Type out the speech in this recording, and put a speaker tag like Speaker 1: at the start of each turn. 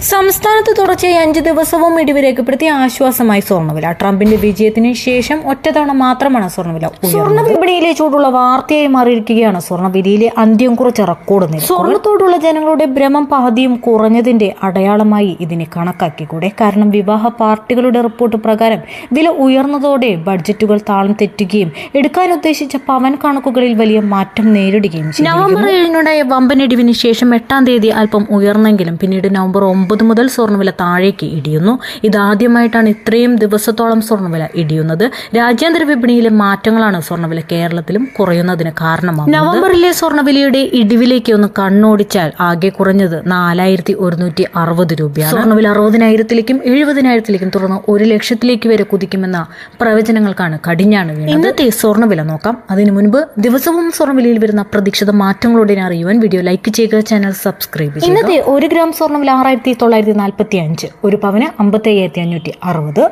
Speaker 1: സംസ്ഥാനത്ത് തുടർച്ചയായി അഞ്ച് ദിവസവും ഇടിവ് രേഖപ്പെടുത്തി ആശ്വാസമായി സ്വർണവില ട്രംപിന്റെ വിജയത്തിന് ശേഷം ഒറ്റത്തവണ മാത്രമാണ് സ്വർണവില സ്വർണ വിപണിയിലെ ചൂടുള്ള വാർത്തയായി മാറിയിരിക്കുകയാണ്. സ്വർണവിലയിലെ അന്ത്യം കുറച്ച് റെക്കോർഡ് നില സ്വർണത്തോടുള്ള ജനങ്ങളുടെ ഭ്രമം പകുതിയും കുറഞ്ഞതിന്റെ അടയാളമായി ഇതിനെ കണക്കാക്കിക്കൂടെ. കാരണം വിവാഹ പാർട്ടികളുടെ റിപ്പോർട്ട് പ്രകാരം വില ഉയർന്നതോടെ ബഡ്ജറ്റുകൾ താളം തെറ്റുകയും എടുക്കാൻ ഉദ്ദേശിച്ച പവൻ കണക്കുകളിൽ വലിയ മാറ്റം നേരിടുകയും ചെയ്തു നവംബർ ഏഴിനുണ്ടായ വമ്പൻ ഇടിവിന് ശേഷം എട്ടാം തീയതി അല്പം ഉയർന്നെങ്കിലും പിന്നീട് നവംബർ ഒമ്പത് മുതൽ സ്വർണവില താഴേക്ക് ഇടിയുന്നു. ഇതാദ്യമായിട്ടാണ് ഇത്രയും ദിവസത്തോളം സ്വർണവില ഇടിയുന്നത്. രാജ്യാന്തര വിപണിയിലെ മാറ്റങ്ങളാണ് സ്വർണവില കേരളത്തിലും കുറയുന്നതിന് കാരണമാകുന്നത്. നവംബറിലെ സ്വർണവിലയുടെ ഇടിവിലേക്ക് ഒന്ന് കണ്ണോടിച്ചാൽ ആകെ കുറഞ്ഞത് നാലായിരത്തി ഒരുന്നൂറ്റി അറുപത് രൂപയാണ്. സ്വർണവില അറുപതിനായിരത്തിലേക്കും എഴുപതിനായിരത്തിലേക്കും തുടർന്ന് ഒരു ലക്ഷത്തിലേക്ക് വരെ കുതിക്കുമെന്ന പ്രവചനങ്ങൾക്കാണ് കടിഞ്ഞാണ് ഇന്നത്തെ സ്വർണവില നോക്കാം. അതിനു മുൻപ് ദിവസവും സ്വർണവിലയിൽ വരുന്ന പ്രതീക്ഷിത മാറ്റങ്ങളോടെ അറിയുവാൻ വീഡിയോ ലൈക്ക് ചെയ്യുക ചാനൽ സബ്സ്ക്രൈബ് ചെയ്യുക. ഇന്നത്തെ ഒരു ഗ്രാം സ്വർണവില ആറായിരത്തി തൊള്ളായിരത്തി നാൽപ്പത്തി അഞ്ച് ഒരു പവന് അമ്പത്തി അയ്യായിരത്തി അഞ്ഞൂറ്റി അറുപത്.